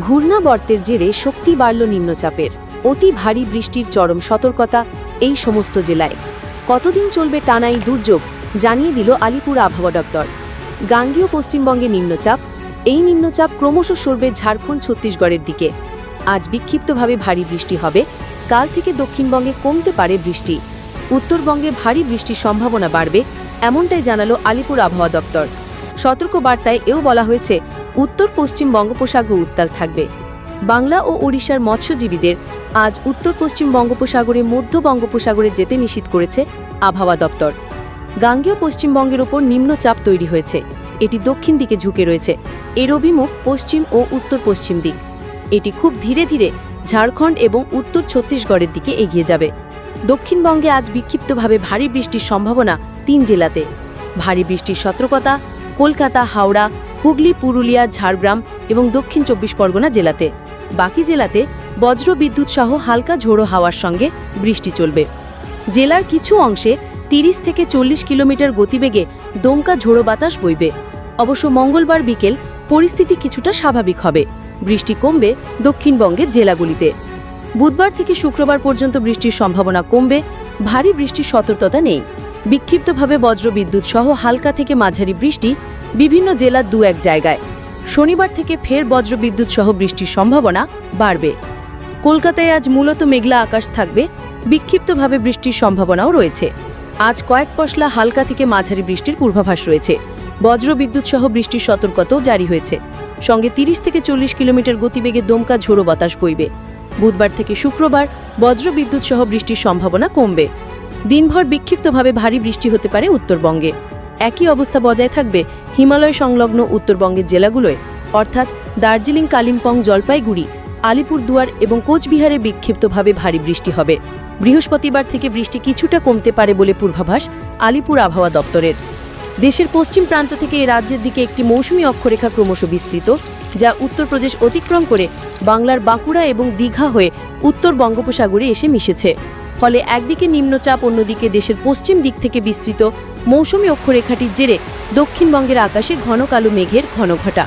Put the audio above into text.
ঘূর্ণাবর্তের জেরে শক্তি বাড়ল নিম্নচাপের। অতি ভারী বৃষ্টির চরম সতর্কতা এই সমস্ত জেলায়। কতদিন চলবে টানাই দুর্যোগ জানিয়ে দিল আলিপুর আবহাওয়া দপ্তর। গাঙ্গীয় পশ্চিমবঙ্গে নিম্নচাপ, এই নিম্নচাপ ক্রমশ সরবে ঝাড়খণ্ড, ছত্তিশগড়ের দিকে। আজ বিক্ষিপ্তভাবে ভারী বৃষ্টি হবে, কাল থেকে দক্ষিণবঙ্গে কমতে পারে বৃষ্টি। উত্তরবঙ্গে ভারী বৃষ্টির সম্ভাবনা বাড়বে, এমনটাই জানালো আলিপুর আবহাওয়া দপ্তর। সতর্ক বার্তায় এও বলা হয়েছে উত্তর পশ্চিম বঙ্গোপসাগর উত্তাল থাকবে। বাংলা ও ওড়িশার মৎস্যজীবীদের আজ উত্তর পশ্চিম বঙ্গোপসাগরে মধ্য বঙ্গোপসাগরে যেতে নিষিদ্ধ করেছে আবহাওয়া দপ্তর। গাঙ্গেয় পশ্চিমবঙ্গের ওপর নিম্নচাপ তৈরি হয়েছে। এটি দক্ষিণ দিকে ঝুঁকে রয়েছে। এর অভিমুখ পশ্চিম ও উত্তর পশ্চিম দিক। এটি খুব ধীরে ধীরে ঝাড়খণ্ড এবং উত্তর ছত্তিশগড়ের দিকে এগিয়ে যাবে। দক্ষিণবঙ্গে আজ বিক্ষিপ্তভাবে ভারী বৃষ্টির সম্ভাবনা তিন জেলাতে। ভারী বৃষ্টির সতর্কতা কলকাতা, হাওড়া হুগলি, পুরুলিয়া, ঝাড়গ্রাম এবং দক্ষিণ চব্বিশ পরগনা জেলাতে। বাকি জেলাতে বজ্র বিদ্যুৎ সহ হালকা ঝোড়ো হাওয়ার সঙ্গে বৃষ্টি চলবে। জেলার কিছু অংশে তিরিশ থেকে চল্লিশ কিলোমিটার গতিবেগে দমকা ঝোড়ো বাতাস বইবে। অবশ্য মঙ্গলবার বিকেল পরিস্থিতি কিছুটা স্বাভাবিক হবে। বৃষ্টি কমবে দক্ষিণবঙ্গের জেলাগুলিতে। বুধবার থেকে শুক্রবার পর্যন্ত বৃষ্টির সম্ভাবনা কমবে, ভারী বৃষ্টির সতর্কতা নেই। বিক্ষিপ্তভাবে বজ্রবিদ্যুৎ সহ হালকা থেকে মাঝারি বৃষ্টি বিভিন্ন জেলার দু এক জায়গায়। শনিবার থেকে ফের বজ্রবিদ্যুৎ সহ বৃষ্টির সম্ভাবনা বাড়বে। কলকাতায় আজ মূলত মেঘলা আকাশ থাকবে, বিক্ষিপ্তভাবে বৃষ্টির সম্ভাবনাও রয়েছে। আজ কয়েক পশলা হালকা থেকে মাঝারি বৃষ্টির পূর্বাভাস রয়েছে। বজ্রবিদ্যুৎ সহ বৃষ্টির সতর্কতাও জারি হয়েছে। সঙ্গে তিরিশ থেকে চল্লিশ কিলোমিটার গতিবেগে দমকা ঝোড়ো বাতাস বইবে। বুধবার থেকে শুক্রবার বজ্রবিদ্যুৎ সহ বৃষ্টির সম্ভাবনা কমবে। দিনভর বিক্ষিপ্তভাবে ভারী বৃষ্টি হতে পারে উত্তরবঙ্গে। একই অবস্থা বজায় থাকবে হিমালয় সংলগ্ন উত্তরবঙ্গের জেলাগুলোয়। অর্থাৎ দার্জিলিং, কালিম্পং, জলপাইগুড়ি, আলিপুরদুয়ার এবং কোচবিহারে বিক্ষিপ্তভাবে ভারী বৃষ্টি হবে। বৃহস্পতিবার থেকে বৃষ্টি কিছুটা কমতে পারে বলে পূর্বাভাস আলিপুর আবহাওয়া দপ্তরের। দেশের পশ্চিম প্রান্ত থেকে এই রাজ্যের দিকে একটি মৌসুমি অক্ষরেখা ক্রমশ বিস্তৃত, যা উত্তরপ্রদেশ অতিক্রম করে বাংলার বাঁকুড়া এবং দীঘা হয়ে উত্তর বঙ্গোপসাগরে এসে মিশেছে। ফলে একদিকে নিম্নচাপ, অন্যদিকে দেশের পশ্চিম দিক থেকে বিস্তৃত। মৌসুমী অক্ষরেখাটির জেরে দক্ষিণবঙ্গের আকাশে ঘন কালো মেঘের ঘনঘটা।